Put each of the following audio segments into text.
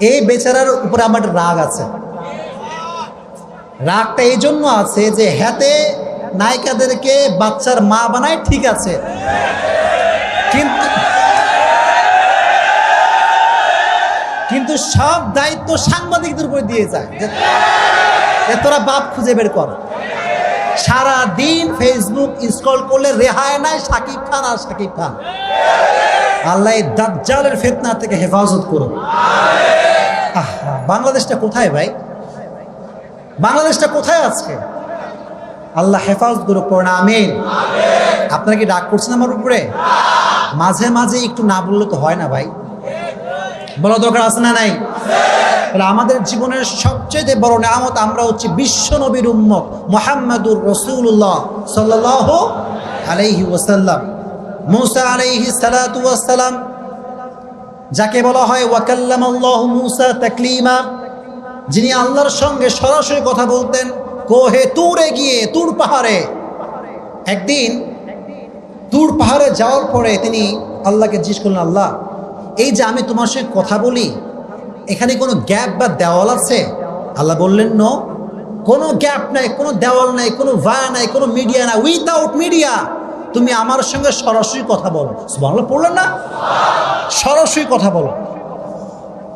এই বেচারার উপরে আমার রাগ আছে। রাগটা এই জন্য আছে যে হাতে নায়িকাদেরকে বাচ্চার মা বানায় ঠিক আছে। কিন্তু কিন্তু সব দায়িত্ব সাংবাদিকদের উপরে দিয়ে যায় যে- তোরা বাপ খুঁজে বের কর। সারা দিন ফেসবুক স্ক্রল করলে রেহাই নাই, সাকিব খান আর সাকিব খান। আল্লাহ এই দাজ্জালের ফেতনা থেকে হেফাজত করুন। বাংলাদেশটা কোথায় ভাই? বাংলাদেশটা কোথায় আজকে আল্লাহ হেফাজত করুক আমিন। আপনারা কি রাগ করছেন আমার উপরে? মাঝে মাঝে একটু না বললে তো হয় না ভাই। বলা দরকার আছে না নাই? তাহলে আমাদের জীবনের সবচেয়ে বড় নামত আমরা হচ্ছে বিশ্ব নবীর উম্মত মোহাম্মদুর রসুল্লাহ সাল্লাহ আলাইহি ওয়াসাল্লাম। মুসা আলাইহি ওয়াসসালাম, যাকে বলা হয় ওয়াকাল্লাম আল্লাহ মুসা তাকলিমা, যিনি আল্লাহর সঙ্গে সরাসরি কথা বলতেন, কোহে তুরে গিয়ে, তুর পাহাড়ে। একদিন তুর পাহাড়ে যাওয়ার পরে তিনি আল্লাহকে জিজ্ঞেস করলেন, আল্লাহ, এই যে আমি তোমার সঙ্গে কথা বলি, এখানে কোনো গ্যাপ বা দেওয়াল আছে? আল্লাহ বললেন ন কোনো গ্যাপ নাই, কোনো দেওয়াল নাই, কোনো ভায়া নাই, কোনো মিডিয়া নাই উইথাউট মিডিয়া তুমি আমার সঙ্গে সরাসরি কথা বলো। বাংলা পড়লেন না? সরাসরি কথা বলো।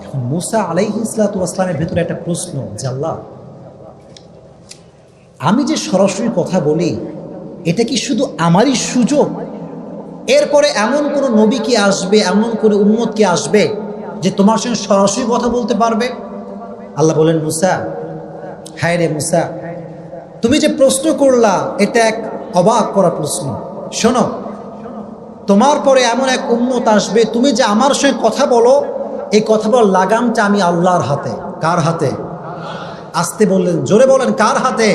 এখন মুসা আলাইহি ইসলাতামের ভিতরে একটা প্রশ্ন আল্লাহ, আমি যে সরাসরি কথা বলি, এটা কি শুধু আমারই সুযোগ? এরপরে এমন কোনো নবী কি আসবে, এমন কোনো উম্মত কি আসবে যে তোমার সঙ্গে সরাসরি কথা বলতে পারবে? আল্লাহ বলেন, মুসা, হায় রে মুসা, তুমি যে প্রশ্ন করলা, এটা এক অবাক করা প্রশ্ন। শোনো, তোমার পরে এমন এক উন্মত আসবে, তুমি যে আমার সঙ্গে কথা বলো, এই কথা বল লাগামটা আমি আল্লাহর হাতে, কার হাতে? আসতে বললেন, জোরে বলেন, কার হাতে?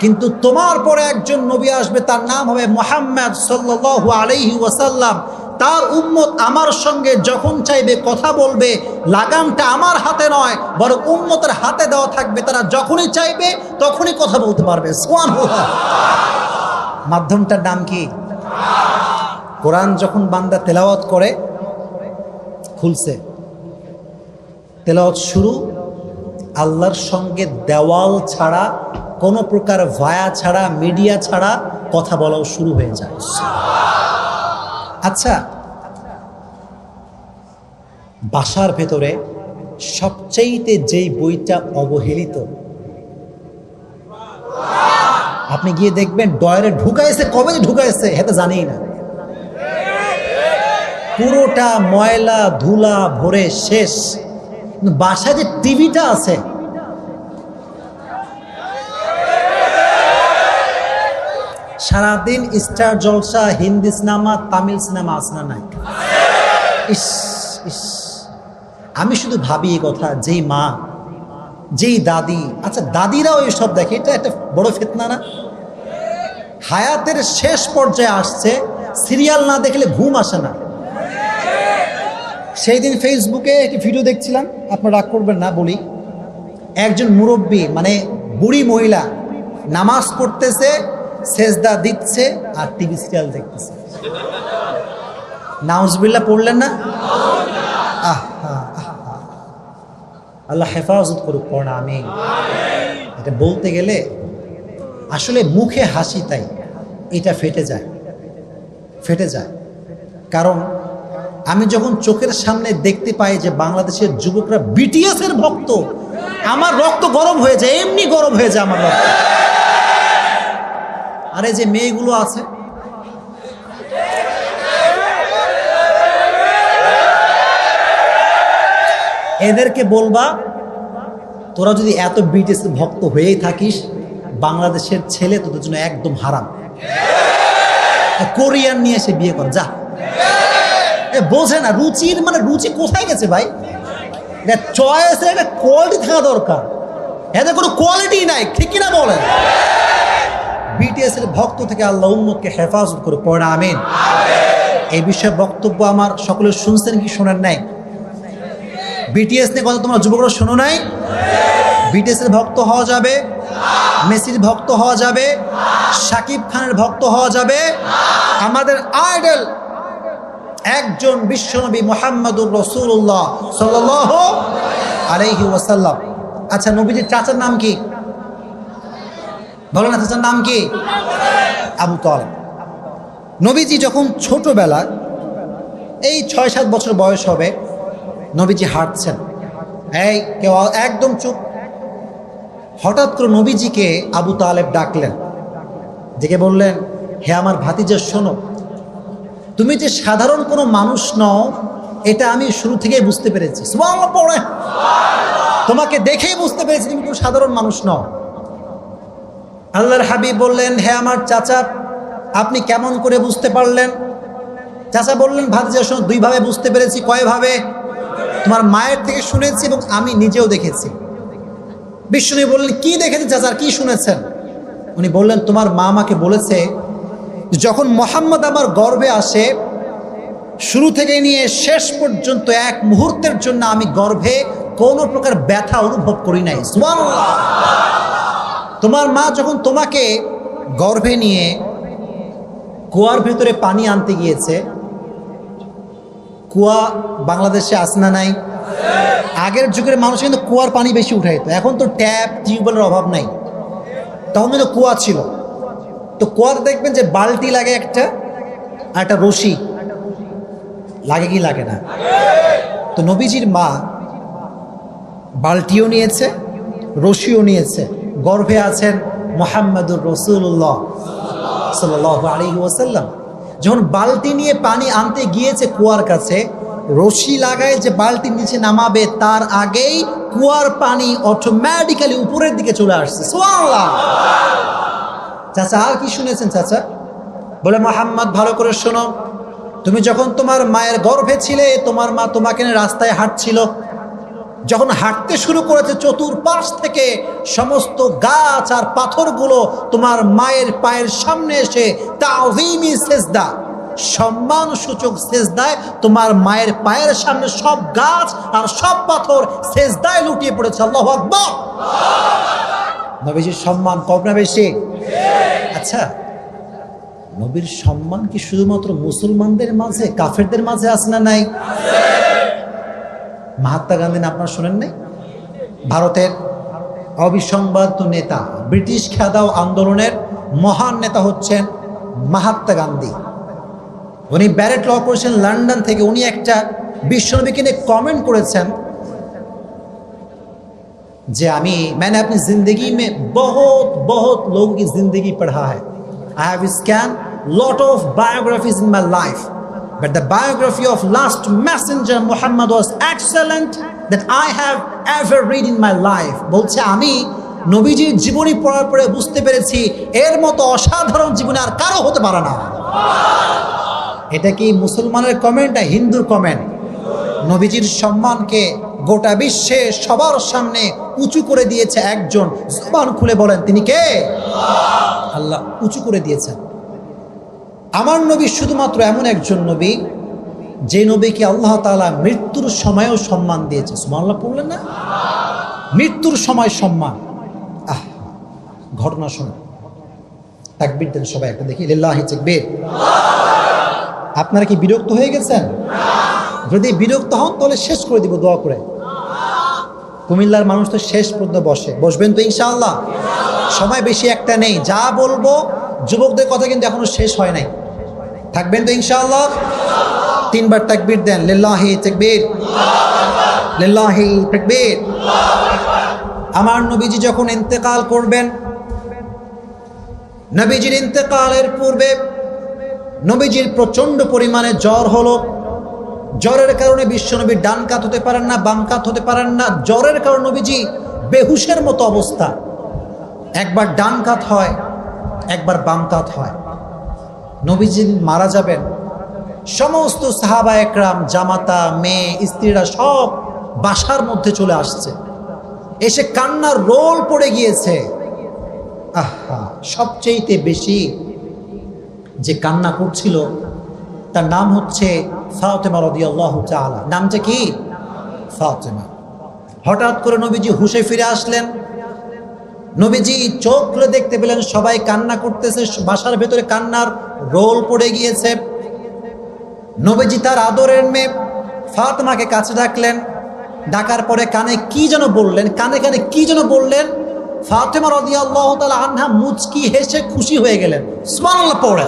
কিন্তু তোমার পরে একজন নবী আসবে, তার নাম হবে মোহাম্মদ সাল্লাল্লাহু আলাইহি ওয়াসাল্লাম। তার উম্মত আমার সঙ্গে যখন চাইবে, কথা বলবে, লাগামটা আমার হাতে নয়, বরং উম্মতের হাতে দেওয়া থাকবে। তারা যখনই চাইবে, তখনই কথা বলতে পারবে। সুবহানাল্লাহ। মাধ্যমটার নাম কি? কোরআন যখন বান্দা তেলাওয়াত করে, খুলছে। তেলাওয়াত শুরু, আল্লাহর সঙ্গে দেওয়াল ছাড়া, কোনো প্রকার ভায়া ছাড়া, মিডিয়া ছাড়া কথা বলাও শুরু হয়ে যায়। আচ্ছা বাসার ভেতরে সবচাইতে যেই বইটা অবহেলিত আপনি গিয়ে দেখবেন ডয়ারে ঢুকাইছে, কবে ঢুকাইছে হেতে জানেই না। পুরোটা ময়লা, ধুলা ভরে শেষ। বাসায় যে টিভিটা আছে, সারাদিন Star Jalsha, Hindi cinema, Tamil cinema আসনা নাই? ইস ইস। আমি শুধু ভাবি এই কথা, যেই মা যেই দাদি আচ্ছা দাদিরাও এসব দেখে, এটা একটা বড় ফেতনা না? হায়াতের শেষ পর্যায়ে আসছে, সিরিয়াল না দেখলে ঘুম আসে না। সেই দিন ফেসবুকে একটি ভিডিও দেখছিলাম, আপনারা রাগ করবেন না, বলি। একজন মুরব্বী মানে বুড়ি মহিলা, নামাজ পড়তেছে, সেজদা দিচ্ছে আর টিভি সিরিয়াল দেখতেছে। নাউজবিল্লা পড়লেন না? আল্লাহ হেফাজত করুক পড়া আমি এটা বলতে গেলে আসলে মুখে হাসি তাই, এটা ফেটে যায় ফেটে যায়। কারণ আমি যখন চোখের সামনে দেখতে পাই যে বাংলাদেশের যুবকরা বিটিএস এর ভক্ত, আমার রক্ত গরম হয়ে যায়, এমনি গরম হয়ে যায় আমার রক্ত। আরে যে মেয়েগুলো আছে এদেরকে বলবা, তোরা যদি এত বিটিএস ভক্ত হয়েই থাকিস, বাংলাদেশের ছেলে তোদের জন্য একদম হারাম। কোরিয়ান নিয়ে এসে বিয়ে কর, যা। এ, বোঝে না, রুচির মানে রুচি কোথায় গেছে ভাই? চয়েসের একটা কোয়ালিটি থাকা দরকার। এদের কোনো কোয়ালিটি নাই, ঠিক কিনা বলেন? বিটিএস এর ভক্ত থেকে আল্লাহ উম্মতকে হেফাজত করে পড়ে, আমিন। এই বিষয়ে বক্তব্য আমার সকলে শুনছেন কি শোনেন নাই? বিটিএস নিয়ে কথা তোমরা যুবকরা শোনো নাই? বিটিএস এর ভক্ত হওয়া যাবে। মেসির ভক্ত হওয়া যাবে। সাকিব খানের ভক্ত হওয়া যাবে। আমাদের আইডল একজন বিশ্বনবী মোহাম্মদুর রসুল্লাহ সাল্লাহ আলাইহি ওয়াসাল্লাম। আচ্ছা নবীজির চাচার নাম কি? বলো না, চাচার নাম কি? আবু তালেব। নবীজি যখন ছোটবেলা এই ছয় সাত বছর বয়স হবে নবীজি হাঁটছেন। এই, কেউ একদম চুপ। হঠাৎ করে নবীজিকে আবু তালেব ডাকলেন। ডেকে বললেন, হে আমার ভাতিজা, শোনো, তুমি যে সাধারণ কোনো মানুষ নও, এটা আমি শুরু থেকেই বুঝতে পেরেছি। পড়ে। তোমাকে দেখেই বুঝতে পেরেছি তুমি কোনো সাধারণ মানুষ নও। আল্লাহর হাবিব বললেন, হে আমার চাচা, আপনি কেমন করে বুঝতে পারলেন? চাচা বললেন, ভাতিজা, শোনো, দুইভাবে বুঝতে পেরেছি। কয়ভাবে? তোমার মায়ের থেকে শুনেছি এবং আমি নিজেও দেখেছি। বিষ্ণু বললেন, কি দেখেছেন চাচার? কি শুনেছেন? উনি বললেন, তোমার মা আমাকে বলেছে, যখন মোহাম্মদ আমার গর্বে আসে, শুরু থেকে নিয়ে শেষ পর্যন্ত এক মুহূর্তের জন্য আমি গর্ভে কোনো প্রকার ব্যথা অনুভব করি নাই। তোমার মা যখন তোমাকে গর্ভে নিয়ে কুয়ার ভেতরে পানি আনতে গিয়েছে কুয়া বাংলাদেশে আসনা নাই? আগের যুগের মানুষ কিন্তু কুয়ার পানি বেশি উঠাইতো এখন তো ট্যাপ, টিউবওয়েলের অভাব নাই। তখন কিন্তু কুয়া ছিল। তো কুয়াতে দেখবেন যে বালতি লাগে একটা আর একটা রশি। লাগে কি লাগে না? তো নবীজির মা বালতিও নিয়েছে, রশিও নিয়েছে। গর্ভে আছেন মোহাম্মদুর রসুল্লাহ সাল আলী ওসাল্লাম যখন বালতি নিয়ে পানি আনতে গিয়েছে কুয়ার কাছে, রশি লাগায় যে বালতির নিচে নামাবে, তার আগেই কুয়ার পানি অটোমেটিক্যালি উপরের দিকে চলে আসছে। চাচা, আর কি শুনেছেন চাচা? বলে, মোহাম্মদ, ভালো করে শোনো। তুমি যখন তোমার মায়ের গর্ভে ছিলে, তোমার মা তোমাকে রাস্তায় হাঁটছিল। যখন হাঁটতে শুরু করেছে চতুর্পাশ থেকে সমস্ত গাছ আর পাথরগুলো তোমার মায়ের পায়ের সামনে এসে তাহিমি সেজদা সূচক সেজদায় তোমার মায়ের পায়ের সামনে সব গাছ আর সব পাথর সেজদায় লুটিয়ে পড়েছে। আল্লাহ আকবর। নবীজির সম্মান কম না বেশি? আচ্ছা নবীর সম্মান কি শুধুমাত্র মুসলমানদের মাঝে, কাফেরদের মাঝে আছে না নাই? মহাত্মা গান্ধী আপনারা শোনেন নাই? ভারতের অবিসংবাদ নেতা, ব্রিটিশ খেদাও আন্দোলনের মহান নেতা হচ্ছেন মহাত্মা গান্ধী। উনি ব্যারেট ল করেছেন লন্ডন থেকে উনি একটা বিশ্বনবীকে কিনে কমেন্ট করেছেন যে আমি মানে আপনি জিন্দগি মে বহুত বহুত লোক জিন্দগি পড়া হ্যাঁ I have scan lot of biographies in my life but the biography of last messenger, Muhammad, was excellent that I have ever read in my life. বলছে, আমি নবীজির জীবনী পড়ার পরে বুঝতে পেরেছি, এর মতো অসাধারণ জীবনে আর কারও হতে পারে না। এটা কি মুসলমানের কমেন্ট না হিন্দুর কমেন্ট নবীজির সম্মানকে গোটা বিশ্বে সবার সামনে উঁচু করে দিয়েছে একজন। জবান খুলে বলেন, তিনি কে? আল্লাহ উঁচু করে দিয়েছেন। আমার নবী শুধুমাত্র এমন একজন নবী, যে নবীকে আল্লাহ তাআলা মৃত্যুর সময়ও সম্মান দিয়েছে। সুমাল্লাহ পড়লেন না? মৃত্যুর সময় সম্মান। আহ, ঘটনা শোনো তাকবীর দেন সবাই একটা দেখি। লিল্লাহি তাকবীর। আপনারা কি বিরক্ত হয়ে গেছেন? যদি বিরক্ত হন, তাহলে শেষ করে দিব দোয়া করে। কুমিল্লার মানুষ তো শেষ পর্যন্ত বসে। বসবেন তো ইনশাআল্লাহ। সময় বেশি একটা নেই। যা বলব, যুবকদের কথা কিন্তু এখনও শেষ হয় নাই। থাকবেন তো ইনশাআল্লাহ? তিনবার তাকবীর দেন, লিল্লাহি তাকবীর। লিল্লাহি তাকবীর। আমার নবীজি যখন ইন্তেকাল করবেন, নবীজির ইন্তেকালের পূর্বে নবীজির প্রচণ্ড পরিমাণে জ্বর হলো। জ্বরের কারণে বিশ্বনবীর ডান কাত হতে পারেন না, বাম কাত হতে পারেন না। জ্বরের কারণে নবীজি বেহুশের মতো অবস্থা। একবার ডান কাত হয়, একবার বাম কাত হয়। নবীজি মারা যাবেন। সমস্ত সাহাবা একরাম, জামাতা, মেয়ে, স্ত্রীরা সব বাসার মধ্যে চলে আসছে। এসে কান্নার রোল পড়ে গিয়েছে। আহা, সবচেয়েতে বেশি যে কান্না করছিল, তার নাম হচ্ছে ফাতেমা রদিয়াল্লাহ তাআলা। নামটা কি? ফাতেমা। হঠাৎ করে নবীজি হুশে ফিরে আসলেন। নবীজি চোখ খুলে দেখতে পেলেন, সবাই কান্না করতেছে, বাসার ভেতরে কান্নার রোল পড়ে গিয়েছে। নবীজি তার আদরের মেয়ে ফাতেমাকে কাছে ডাকলেন। ডাকার পরে কানে কি যেন বললেন, কানে কানে কি যেন বললেন। ফাতেমা রাদিয়াল্লাহু তাআলা আনহা মুচকি হেসে খুশি হয়ে গেলেন। স্মরণ পড়ে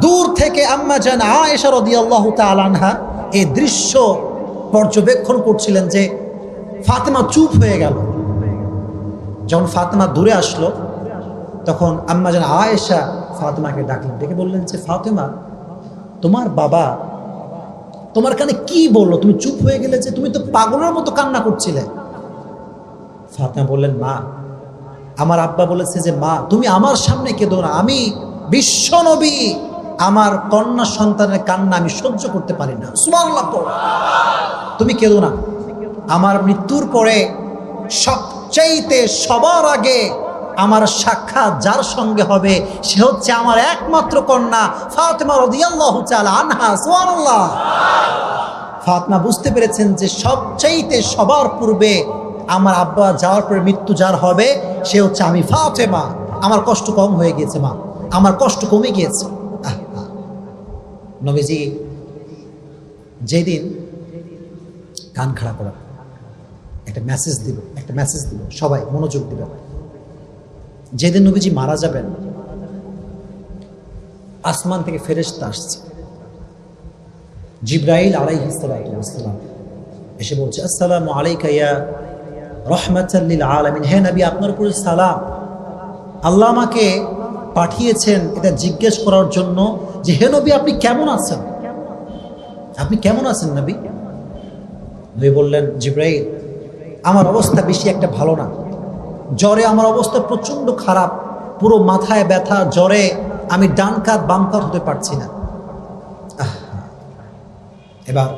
দূর থেকে আম্মা জান আয়েশা রাদিয়াল্লাহু তাআলা আনহা এই দৃশ্য পর্যবেক্ষণ করছিলেন যে ফাতেমা চুপ হয়ে গেল। যখন ফাতেমা দূরে আসলো, তখন আম্মা যেন আয়েশা ফাতেমাকে ডাকলেন। ডেকে বললেন যে, ফাতেমা, তোমার বাবা তোমার কানে কি বলল? তুমি চুপ হয়ে গেলে যে তুমি তো পাগলের মতো কান্না করছিলে। ফাতেমা বললেন, মা, আমার আব্বা বলেছে যে, মা, তুমি আমার সামনে কেঁদো না। আমি বিশ্ব নবী। আমার কন্যা সন্তানের কান্না আমি সহ্য করতে পারি না। পড়ো। তুমি কেঁদো না। আমার মৃত্যুর পরে সবচাইতে সবার আগে আমার সাক্ষাৎ যার সঙ্গে হবে, সে হচ্ছে আমার একমাত্র কন্যা ফাতেমা রাদিয়াল্লাহু তাআলা আনহা, সুবহানাল্লাহ। ফাতমা বুঝতে পেরেছেন যে সবচাইতে সবার পূর্বে আমার আব্বা যাওয়ার পরে মৃত্যু যার হবে, সে হচ্ছে আমি ফাতেমা। আমার কষ্ট কম হয়ে গিয়েছে, মা। আমার কষ্ট কমে গিয়েছে। নবীজি, যেদিন কান খাড়া করা একটা মেসেজ দিব, একটা মেসেজ দিব, সবাই মনোযোগ দিবেন যেদিন নবীজি মারা যাবেন, আসমান থেকে ফেরেশতা আসছে। জিব্রাইল আলাই আলাইহিসসালাম এসে বলছে, আসসালামু আলাইকা ইয়া রহমাতাল লিল আলামিন। হে নবী, আপনার উপরে সালাম। আল্লাহ আমাকে পাঠিয়েছেন এটা জিজ্ঞেস করার জন্য যে, হে নবী, আপনি কেমন আছেন? আপনি কেমন আছেন নবী? নবী বললেন, জিব্রাইল আমার অবস্থা বেশি একটা ভালো না। জ্বরে আমার অবস্থা প্রচণ্ড খারাপ। পুরো মাথায় ব্যথা, জ্বরে আমি ডান কাত, বাম কাত হতে পারছি না। এবার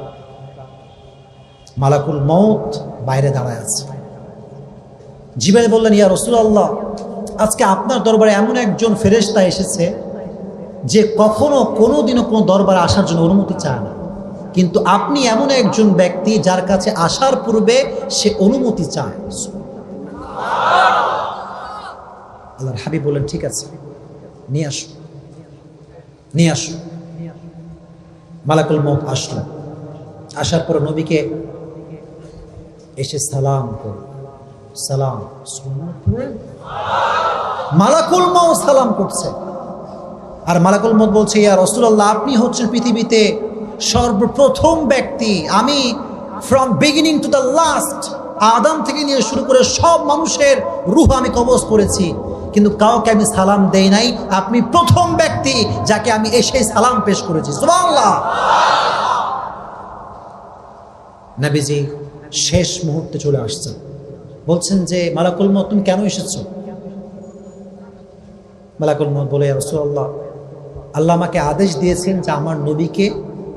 মালাকুল মৌত বাইরে দাঁড়ায় আছে। জিবাই বললেন, ইয়া রসুলাল্লাহ, আজকে আপনার দরবারে এমন একজন ফেরেশতা এসেছে যে কখনো কোনো দিনও কোনো দরবারে আসার জন্য অনুমতি চায় না। কিন্তু আপনি এমন একজন ব্যক্তি যার কাছে আসার পূর্বে সে অনুমতি চায়। আল্লাহর হাবিব বললেন ঠিক আছে, নিয়ে আসো নিয়ে আসো। মালাকুল মত আসলো। আসার পর নবীকে এসে সালাম করো সালাম মালাকুল মত সালাম করছে। আর মালাকুল মত বলছে, ইয়া রসুল্লাহ আপনি হচ্ছেন পৃথিবীতে সর্বপ্রথম ব্যক্তি, আমি from beginning to the last Adam থেকে নিয়ে শুরু করে সব মানুষের রুহ আমি কবজ করেছি। কিন্তু কাউকে আমি সালাম দেই নাই, আপনি প্রথম ব্যক্তি যাকে আমি এসে সালাম পেশ করেছি। নবীজি শেষ মুহূর্তে চলে আসছেন। বলছেন যে, মালাকুল মত তুমি কেন এসেছ? মালাকুল মত বলে রসুল্লাহ আল্লাহ আমাকে আদেশ দিয়েছেন যে আমার নবীকে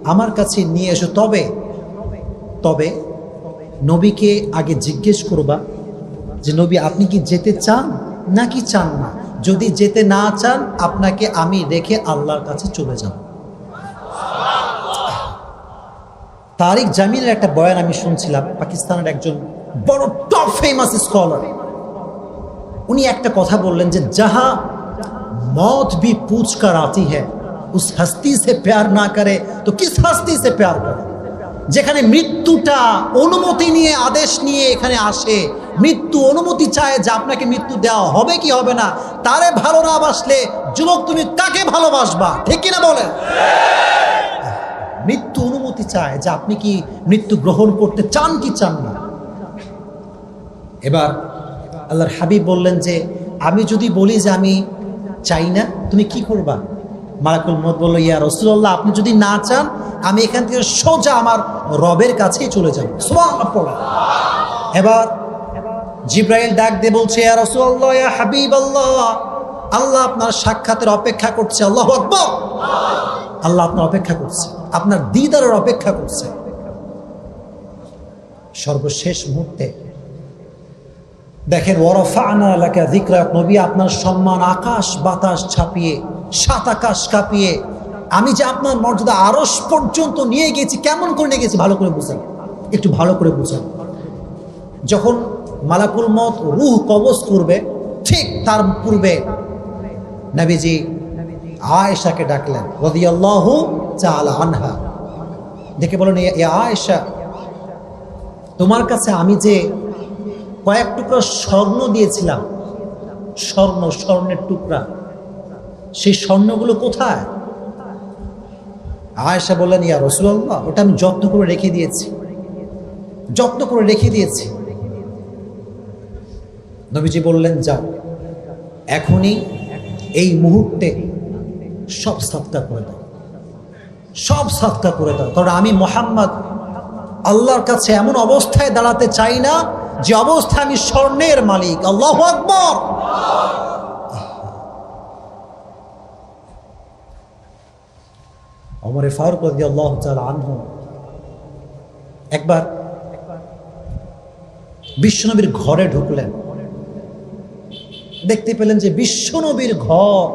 আমার কাছে নিয়ে এসো। তবে তবে নবীকে আগে জিজ্ঞেস করবা যে, নবী, আপনি কি যেতে চান? নাকি চান না। যদি যেতে না চান, আপনাকে আমি রেখে আল্লাহর কাছে চলে যাব। তারিক জামিলের একটা বয়ান আমি শুনছিলাম, পাকিস্তানের একজন বড় টপ ফেমাস স্কলার উনি একটা কথা বললেন যে, যাহা মত বি পুচকা রাতি হ্যাঁ उस हस्ती से प्यार ना करे, तो किस हस्ती से प्यार करे? যেখানে মৃত্যুটা অনুমতি নিয়ে, আদেশ নিয়ে এখানে আসে, মৃত্যু অনুমতি চায় যে আপনাকে মৃত্যু দেওয়া হবে কি হবে না, তারে ভালো না বাসলে যুবক তুমি কাকে ভালোবাসবা? ঠিক কিনা বলেন? মৃত্যু অনুমতি চায় যে আপনি কি মৃত্যু গ্রহণ করতে চান কি চান না? এবার আল্লাহর হাবিব বললেন যে, আমি যদি বলি যে আমি চাই না, তুমি কি করবা? মালাকুল মত বলল, ইয়া রসুল্লাহ আপনি যদি না চান, আমি এখান থেকে সোজা আমার রবের কাছেই চলে যাব। এবার জিব্রাইল ডাক দিয়ে বলছে, ইয়া রসুল্লাহ ইয়া হাবিব আল্লাহ আল্লাহ আপনার সাক্ষাতের অপেক্ষা করছে, আল্লাহ আকবর। আল্লাহ আপনার অপেক্ষা করছে, আপনার দিদারের অপেক্ষা করছে। সর্বশেষ মুহূর্তে দেখেন ওরফানা এলাকা দিকরা নবী আপনার সম্মান আকাশ বাতাস ছাপিয়ে সাত আকাশ কাঁপিয়ে। আমি যে আপনার মর্যাদা আরস পর্যন্ত নিয়ে গেছি, কেমন করে নিয়ে গেছি ভালো করে বুঝেন। একটু ভালো করে বুঝেন। যখন মালাকুল মত রুহ কবজ করবে, ঠিক তার পূর্বে নবীজি আয়েশাকে ডাকলেন চালা আনহা। দেখে বলেন আয়েশা, তোমার কাছে আমি যে কয়েক টুকরা স্বর্ণ দিয়েছিলাম, স্বর্ণ, স্বর্ণের টুকরা সেই স্বর্ণগুলো কোথায়? আয়েশা বললেন, ইয়া রসুল্লাহ ওটা আমি যত্ন করে রেখে দিয়েছি। যত্ন করে রেখে দিয়েছি। নবীজি বললেন, যাও, এখনই এই মুহূর্তে সব সৎকার করে দাও। সব সৎকার করে দাও। কারণ আমি মোহাম্মদ, আল্লাহর কাছে এমন অবস্থায় দাঁড়াতে চাই না যে অবস্থায় আমি স্বর্ণের মালিক। আল্লাহ আকবর! অমরে ফারুক রাজি আল্লাহ আনহু একবার বিশ্বনবীর ঘরে ঢুকলেন। দেখতে পেলেন যে বিশ্বনবীর ঘর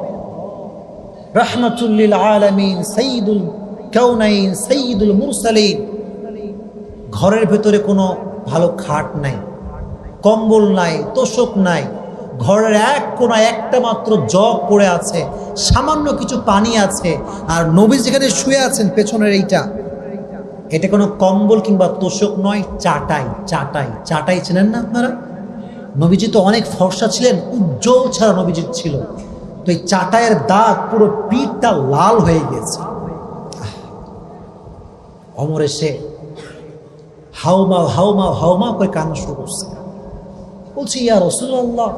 রহমতুল্লিল আলমিন সঈদুল কৌনাইন সঈদুল মুরসালিন। ঘরের ভেতরে কোনো ভালো খাট নাই, কম্বল নাই, তোষক নাই ঘরের এক কোনায় একটা মাত্র জগ পড়ে আছে, সামান্য কিছু পানি আছে, আর নবী যেখানে শুয়ে আছেন পেছনের এইটা, এটা কোনো কম্বল কিংবা তোষক নয়, চাটাই চাটাই চাটাই চেনেন না আপনারা নবীজি তো অনেক ফর্সা ছিলেন, উজ্জ্বল ছাড়া নবীজির ছিল, তো এই চাটাইয়ের দাগ পুরো পিঠটা লাল হয়ে আহ! অমর এসে হাউমাও হাউমাও হাউমাও করে কান্না শুরু করছে বলছি, ইয়া রসুল্লাহ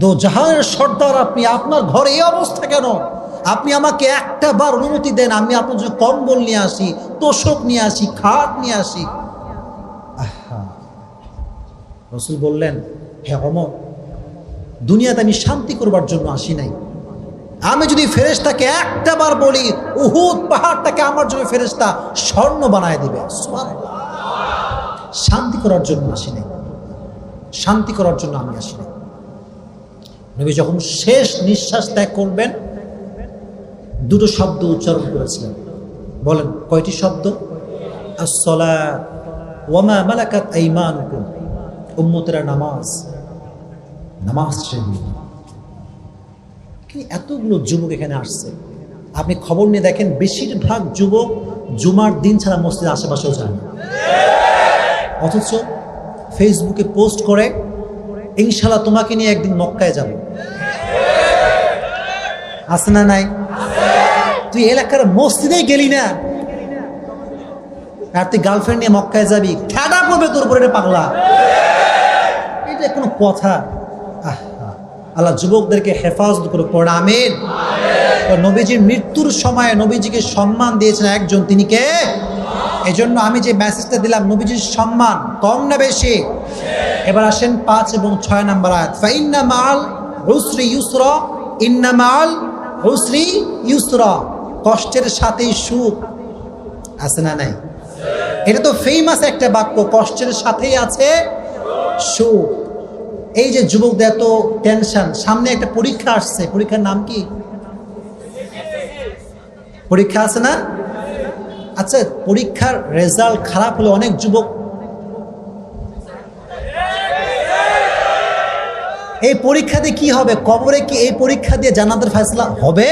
দো জাহানের সর্দার, আপনি আপনার ঘরে এই অবস্থা কেন? আপনি আমাকে একটা বার অনুমতি দেন, আমি আপনার জন্য কম্বল নিয়ে আসি, তোষক নিয়ে আসি, খাট নিয়ে আসি। রসুল বললেন, হে অমর, দুনিয়াতে আমি শান্তি করবার জন্য আসি নাই। আমি যদি ফেরেশতাকে একটা বার বলি, উহুদ পাহাড়টাকে আমার জন্য ফেরেশতা স্বর্ণ বানায় দিবে। শান্তি করার জন্য আসি নাই। শান্তি করার জন্য আমি আসি নাই। নবী যখন শেষ নিঃশ্বাস ত্যাগ করবেন, দুটো শব্দ উচ্চারণ করেছিলেন। বলেন, কয়টি শব্দ? ওয়ামা মালাকাত উম্মতেরা নামাজ। নামাজ কি এতগুলো যুবক এখানে আসছে? আপনি খবর নিয়ে দেখেন, বেশিরভাগ যুবক জুমার দিন ছাড়া মসজিদের আশেপাশেও যায় না। অথচ ফেসবুকে পোস্ট করে ইনশাল্লাহ তোমাকে নিয়ে একদিন মক্কায় যাব। আছে না নাই? তুই এলাকার মসজিদে গেলি না? আর তুই গার্লফ্রেন্ড নিয়ে মক্কায় যাবি? ঠেডা পড়বে তোর উপরে পাগলা। এটা কোনো কথা। আল্লাহ যুবকদেরকে হেফাজত করে পড়া নবীজির মৃত্যুর সময় নবীজিকে সম্মান দিয়েছেন একজন, তিনি কে? এজন্য আমি যে মেসেজটা দিলাম, নবীজির সম্মান কম না বেশি? এবার আসেন পাঁচ এবং ছয় নাম্বার আয়াত। ফাইন্না মাল হুসরি ইউসরা, ইন্না মাল হুসরি ইউসরা। কষ্টের সাথেই সুখ। আছে না নাই? এটা তো ফেমাস একটা বাক্য, কষ্টের সাথেই আছে সুখ। এই যে যুবকদের এত টেনশন সামনে একটা পরীক্ষা আসছে। পরীক্ষার নাম কি? পরীক্ষা আছে না? আচ্ছা পরীক্ষার রেজাল্ট খারাপ হলে অনেক যুবক এই পরীক্ষাতে কি হবে? কবরে কি এই পরীক্ষা দিয়ে জান্নাতের ফয়সলা হবে?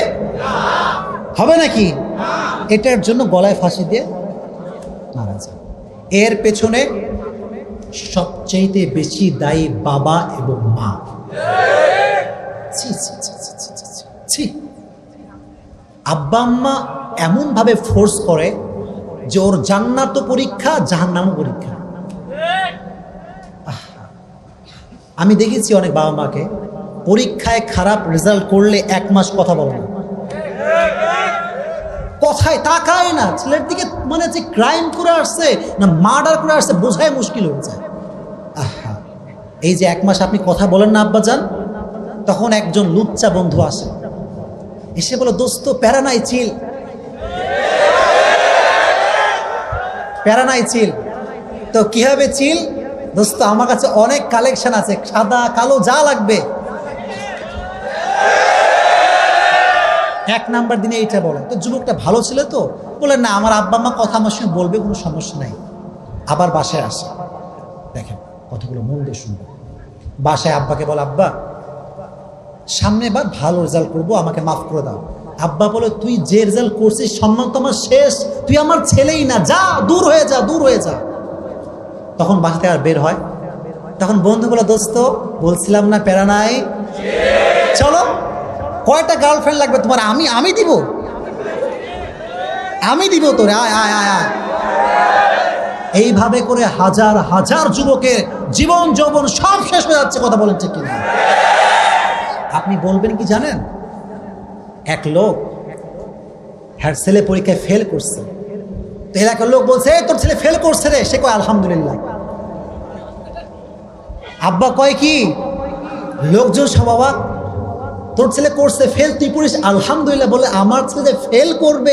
হবে নাকি? এটার জন্য গলায় ফাঁসি দিয়ে মারা যায়। এর পেছনে সবচেয়ে বেশি দায়ী বাবা এবং মা। আব্বা আম্মা এমনভাবে ফোর্স করে যে ওর জান্নাত পরীক্ষা, জাহান্নামও পরীক্ষা আহা। আমি দেখেছি অনেক বাবা মাকে পরীক্ষায় খারাপ রেজাল্ট করলে এক মাস কথা বলে না। কথায় তাকায় না, ছেলের দিকে মানে যে ক্রাইম করে আসছে, না মার্ডার করে আসছে, বোঝাই মুশকিল হয়ে যায়। আহা, এই যে এক মাস আপনি কথা বলেন না আব্বা যান তখন একজন লুচ্চা বন্ধু আসে। এসে বলো, দোস্ত, প্যারা নাই, চিল। প্যারা নাই, চিল। তো কি হবে, চিল? দোস্ত, আমার কাছে অনেক কালেকশন আছে। সাদা, কালো, যা লাগবে। এক নাম্বার দিনে এইটা বলে। তো যুবকটা ভালো ছিল তো? বলে, না, আমার আব্বা মা কথা আমার সঙ্গে বলবে, কোনো সমস্যা নাই। আবার বাসায় আসে। দেখেন, কথাগুলো মন দিয়ে শুনবে। বাসায় আব্বাকে বলে, আব্বা, সামনে বার ভালো রেজাল্ট করব, আমাকে মাফ করে দাও। আব্বা বলে, তুই যে রেজাল্ট করছিস, সম্মান তো আমার শেষ। তুই আমার ছেলেই না। যা, দূর হয়ে যা, দূর হয়ে যা। তখন বাসা থেকে আর বের হয়। তখন বন্ধুগুলো, দোস্ত, বলছিলাম না প্যারা নাই? চলো, কয়টা গার্লফ্রেন্ড লাগবে তোমার? আমি আমি দিব। আমি দিব তোরে, আয় আয় আয় আয়। এইভাবে করে হাজার হাজার যুবকের জীবন যৌবন সব শেষ হয়ে যাচ্ছে, কথা বলেন ঠিক কিনা? আপনি বলবেন কি জানেন? এক লোক, হ্যার ছেলে পরীক্ষায় ফেল করছে। তো এলাকার লোক বলছে "এই, তোর ছেলে ফেল করছে রে। সে কয় আলহামদুলিল্লাহ। আব্বা কয় কি লোকজন সব তোর ছেলে করছে ফেল তুই পড়িস। আলহামদুলিল্লাহ বলে আমার ছেলে ফেল করবে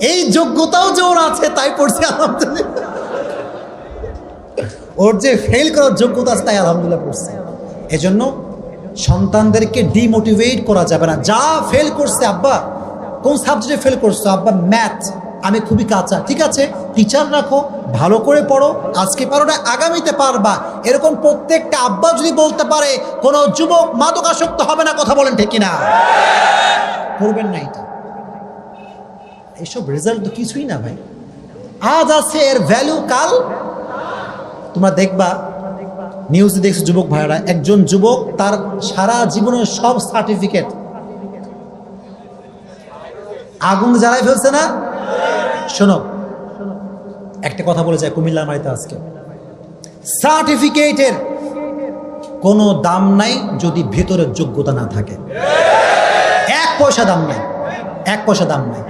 এই যোগ্যতাও যে ওর আছে তাই পড়ছে। আলহামদুলিল্লাহ। ওর যে ফেল করার যোগ্যতা আছে তাই আলহামদুলিল্লাহ পড়ছে। এজন্য সন্তানদেরকে ডিমোটিভেট করা যাবে না। যা ফেল করছে আব্বা কোন সাবজেক্টে ফেল করছ আব্বা? ম্যাথ আমি খুবই কাঁচা, ঠিক আছে? টিচার রাখো, ভালো করে পড়ো, আজকে পারো না আগামীতে পারবা। এরকম প্রত্যেকটা আব্বা যদি বলতে পারে, কোনো যুবক মাদকাসক্ত হবে না, কথা বলেন ঠিক না করবেন না এটা। এইসব রেজাল্ট তো কিছুই না ভাই। আজ আছে এর ভ্যালু কাল? তোমরা দেখবা নিউজে দেখছ যুবক ভাইরা একজন যুবক তার সারা জীবনের সব সার্টিফিকেট আগুন জ্বালায় ফেলছে না? শোনো, একটা কথা বলে যায় কুমিল্লার মারিতে আজকে। সার্টিফিকেটের কোনো দাম নাই যদি ভেতরের যোগ্যতা না থাকে। এক পয়সা দাম নাই, এক পয়সা দাম নাই।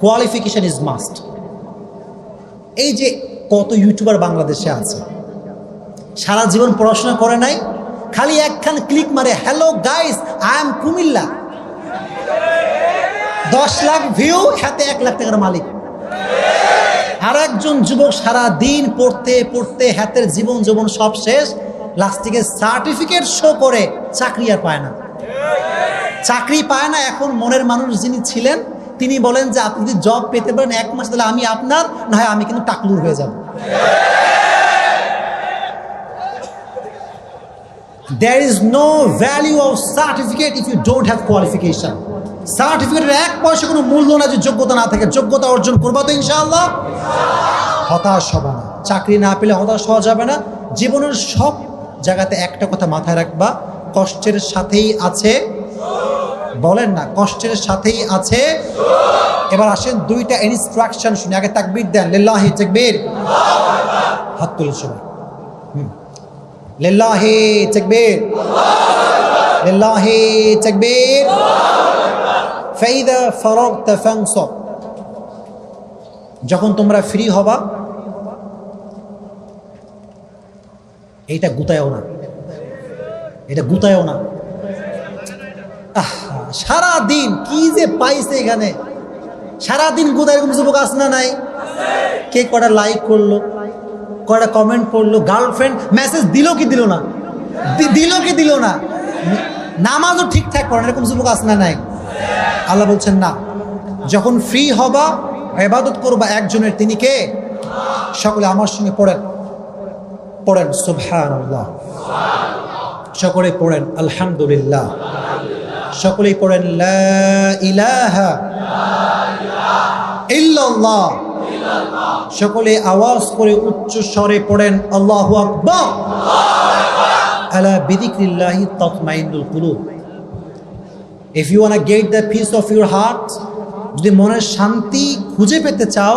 কোয়ালিফিকেশন ইজ মাস্ট এই যে কত ইউটিউবার বাংলাদেশে আছে, সারা জীবন পড়াশোনা করে নাই, খালি একখান ক্লিক মারে hello guys I am Comilla দশ লাখ ভিউ হাতে এক লাখ টাকার মালিক। আর একজন যুবক সারা দিন পড়তে পড়তে হাতের জীবন জীবন সব শেষ, লাস্টিকে সার্টিফিকেট শো করে চাকরি আর পায় না। চাকরি পায় না এখন মনের মানুষ যিনি ছিলেন, তিনি বলেন যে আপনি যদি জব পেতে পারেন এক মাস, তাহলে আমি আপনার, না হয় আমি কিন্তু টাকলুর হয়ে যাব। There is no value of certificate if you don't have qualification সার্টিফিকেটের এক পয়সা কোনো মূল্য না যে যোগ্যতা না থাকে। যোগ্যতা অর্জন করব তো ইনশাআল্লাহ? হতাশ হবে না। চাকরি না পেলে হতাশ হওয়া যাবে না। জীবনের সব জায়গাতে একটা কথা মাথায় রাখবা, কষ্টের সাথেই আছে বলেন না, কষ্টের সাথেই আছে। এবার আসেন দুইটা ইনস্ট্রাকশন শুনে। আগে তাকবির দেন। লিল্লাহি তাকবীর। হাত তুলে সবাই। লিল্লাহি তাকবীর। লিল্লাহি তাকবীর। ফাইদা ফারাগতা ফানসব যখন তোমরা ফ্রি হবা, এইটা গুতায়ও না। এটা গুতায়ও না। সারা দিন কি যে পাইছে এখানে? সারা দিন গুতায় এরকম যুবক আস না নাই? কে কটা লাইক করল? কটা কমেন্ট করল? গার্লফ্রেন্ড মেসেজ দিল কি দিল না? দিল কি দিল না? নামাজও ঠিকঠাক করে এরকম যুবক আস না নাই? আল্লাহ বলছেন, না। যখন ফ্রি হবা এবাদত করবা একজনের, তিনি কে? সকলে আমার সঙ্গে পড়েন। পড়েন সুবহান সকলে পড়েন, আলহামদুলিল্লাহ। সকলেই পড়েন সকলে আওয়াজ করে উচ্চ স্বরে পড়েন, আল্লাহু আকবার। আলা বিদিক্রিল্লাহি তাতমাইনুল কুলুব। If you want get the peace of your heart যদি মনের শান্তি খুঁজে পেতে চাও,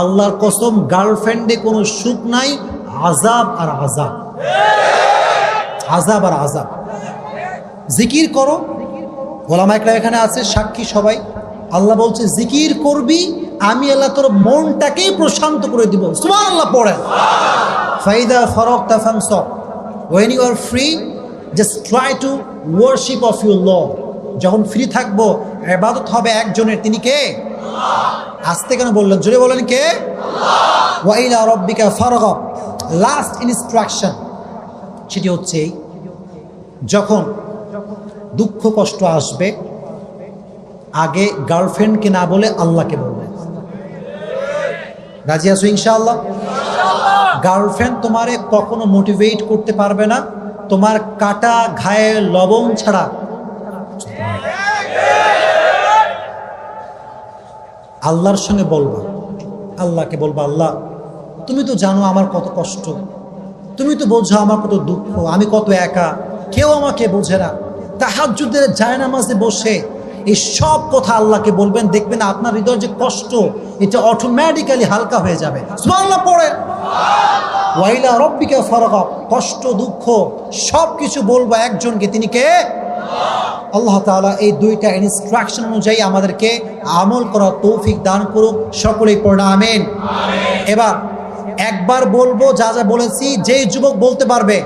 আল্লাহর কসম গার্লফ্রেন্ডে কোনো সুখ নাই আজাব আর আজাব আজাব আর আজাব জিকির করো। গোলাম একরা এখানে আছে, সাক্ষী সবাই। আল্লাহ বলছে, জিকির করবি, আমি আল্লাহ তোর মনটাকেই প্রশান্ত করে দিব। সুমান আল্লাহ পড়েন। ফাইদা ফরক তাফাং সব when you are free just try to worship of your lord যখন ফ্রি থাকব এবাদত হবে একজনের তিনি কে? আসতে কেন বললেন? জোরে বলেন কে? ওয়াইলা রব্বিকা লাস্ট ইনস্ট্রাকশন সেটি হচ্ছে এই যখন দুঃখ কষ্ট আসবে আগে গার্লফ্রেন্ডকে না বলে আল্লাহকে বলবে। রাজি আছো ইনশাআল্লাহ? গার্লফ্রেন্ড তোমারে কখনো মোটিভেট করতে পারবে না। তোমার কাটা ঘায়ে লবণ ছাড়া আল্লাহর সঙ্গে বলবা। আল্লাহকে বলবা, আল্লাহ, তুমি তো জানো আমার কত কষ্ট। তুমি তো বোঝো আমার কত দুঃখ। আমি কত একা। কেউ আমাকে বোঝে না। তাহাজ্জুদের জায়নামাজে বসে এই সব কথা আল্লাহকে বলবেন, দেখবেন আপনার হৃদয়ের যে কষ্ট, এটা অটোমেটিক্যালি হালকা হয়ে যাবে। পড়ে। ওয়াইলা রব্বিকা ফারাগা, কষ্ট, দুঃখ সব কিছু বলব একজনকে। তিনি কে? আল্লাহ তাআলা এই দুইটা ইনস্ট্রাকশন অনুযায়ী আমাদেরকে আমল করা তৌফিক দান করুক সকলেই পড়া আমেন। এবার একবার বলব যা যা বলেছি যেই যুবক বলতে পারবে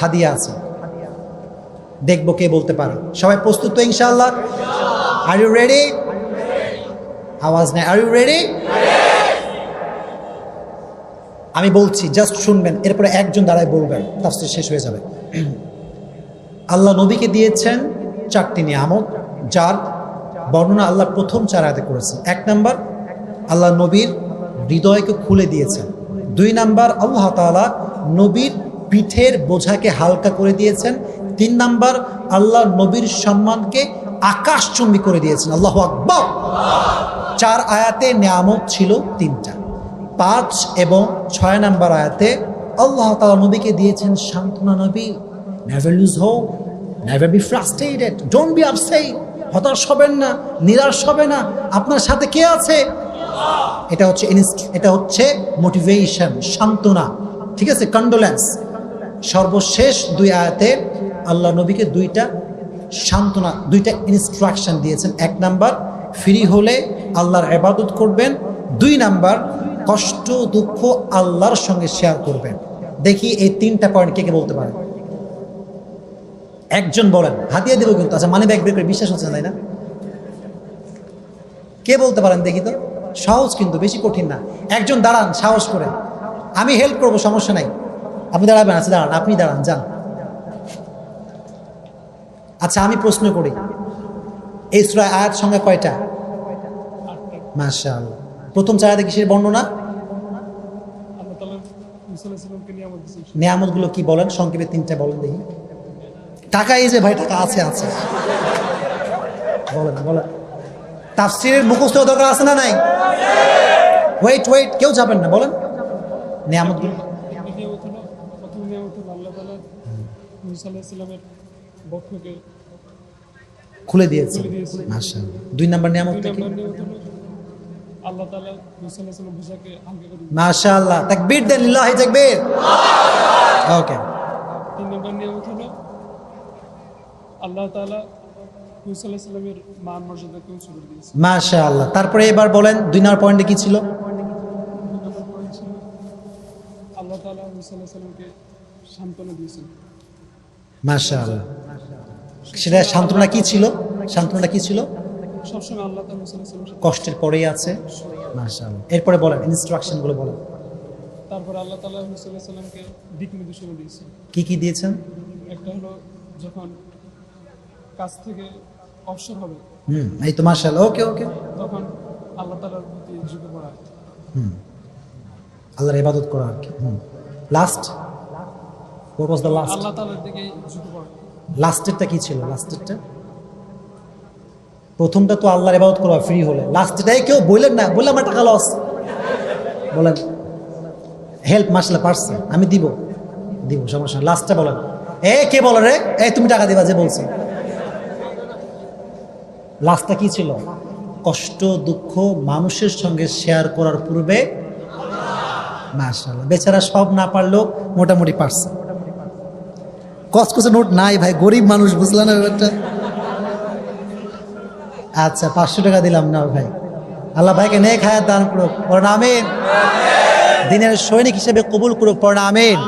হাদিয়া আছে। দেখব কে বলতে পারে। সবাই প্রস্তুত তো ইনশাআল্লাহ? আর ইউ রেডি আওয়াজ নেই। আর ইউ রেডি আমি বলছি জাস্ট শুনবেন। এরপরে একজন দাঁড়ায় বলবেন। তাফসীর শেষ হয়ে যাবে। আল্লাহ নবীকে দিয়েছেন চারটি নিয়ামত, যার বর্ণনা আল্লাহ প্রথম চার আয়াতে করেছেন। এক নাম্বার, আল্লাহ নবীর হৃদয়কে খুলে দিয়েছেন। দুই নাম্বার, আল্লাহ তাআলা নবীর পিঠের বোঝাকে হালকা করে দিয়েছেন। তিন নাম্বার, আল্লাহ নবীর সম্মানকে আকাশচুম্বী করে দিয়েছেন। আল্লাহ আকবর। চার আয়াতে নিয়ামত ছিল তিনটা। পাঁচ এবং ছয় নাম্বার আয়াতে আল্লাহ তাআলা নবীকে দিয়েছেন সান্ত্বনা নবী। Never lose hope never be frustrated don't be upset হতাশ হবেন না, নিরাশ হবে না। আপনার সাথে কে আছে? এটা হচ্ছে এটা হচ্ছে মোটিভেশন সান্ত্বনা। ঠিক আছে? কন্ডোলেন্স সর্বশেষ দুই আয়াতে আল্লাহ নবীকে দুইটা সান্ত্বনা, দুইটা ইনস্ট্রাকশন দিয়েছেন। এক নাম্বার, ফ্রি হলে আল্লাহর এবাদত করবেন। দুই নাম্বার, কষ্ট, দুঃখ আল্লাহর সঙ্গে শেয়ার করবেন। দেখি এই তিনটা পয়েন্ট কে কে বলতে পারেন একজন বলেন হাতিয়ে দেবো কিন্তু। আচ্ছা মানে ব্যাগ বের করে বিশ্বাস হচ্ছে তাই না? কে বলতে পারেন দেখি তো? সহজ কিন্তু বেশি কঠিন না। একজন দাঁড়ান সাহস করে। আমি হেল্প করব সমস্যা নাই। আপনি দাঁড়াবেন আচ্ছা দাঁড়ান আপনি দাঁড়ান যান। আচ্ছা আমি প্রশ্ন করি। এই সুরায় আয়াত সঙ্গে কয়টা? মাশাআল্লাহ। প্রথম কিসের বর্ণনা? আল্লাহ তালা নিয়ামত দিয়েছেন। নিয়ামতগুলো কি বলেন? সংক্ষেপে তিনটা বলেন দেখি। টাকা এই যে ভাই, টাকা আছে আছে। বলেন বলেন। তাফসিরের মুখস্থ দরকার আছে না নাই? ওয়েট ওয়েট কেউ যাবেন না, বলেন। নিয়ামতগুলো খুলে দিয়েছে। দুই নাম্বার নিয়ামত। মাশাআল্লাহ। তাকবীর দেন, লিল্লাহি তাকবীর। ওকে। তিন নম্বর নিয়ামত হলো আল্লাহ তালা দিয়েছে। মাশাআল্লাহ। তারপরে এবার বলেন দুই নম্বর পয়েন্টে কি ছিল? আল্লাহ তালা সান্ত্বনা দিয়েছেন। সেটা সান্ত্বনা কি ছিল? সান্ত্বনাটা কি ছিল? সবসময় আল্লাহ কষ্টের পরেই আছে। এরপরে বলেন ইনস্ট্রাকশনগুলো বলেন। তারপর আল্লাহ তালা মুসাল্লাহ সাল্লামকে দিক নির্দেশনা দিয়েছেন। কি কি দিয়েছেন? একটা হলো যখন কাজ থেকে অবসর হবে। হুম এই তো মাশাআল্লাহ ওকে ওকে। তখন আল্লাহ তালার প্রতি ঝুঁকে পড়া হুম আল্লাহর ইবাদত করা আর কি হুম। Last what was the last আল্লাহ তালার দিকে ঝুঁকে পড়া লাস্টেরটা কি ছিল? লাস্টেরটা প্রথমটা তো আল্লাহর ইবাদত করা ফ্রি হলে। লাস্টেটাই কেউ বললেন না বললাম আমার টাকা লস বলেন হেল্প মাসলে পারছে আমি দিব। দিব সমস্যা লাস্টটা বলেন। এ কে বলে রে? এই তুমি টাকা দিবা যে বলছে। লাস্টটা কি ছিল? কষ্ট, দুঃখ মানুষের সঙ্গে শেয়ার করার পূর্বে? মাশাল্লাহ বেচারা সব না পারলেও মোটামুটি পারছে। কসকসে নোট নাই ভাই, গরিব মানুষ বুঝলাম না ব্যাপারটা? আচ্ছা পাঁচশো টাকা দিলাম না ভাই। আল্লাহ ভাইকে নে খায় দান করুক। পড়ান আমিন। দিনের সৈনিক হিসেবে কবুল করুক। পড়ান আমিন।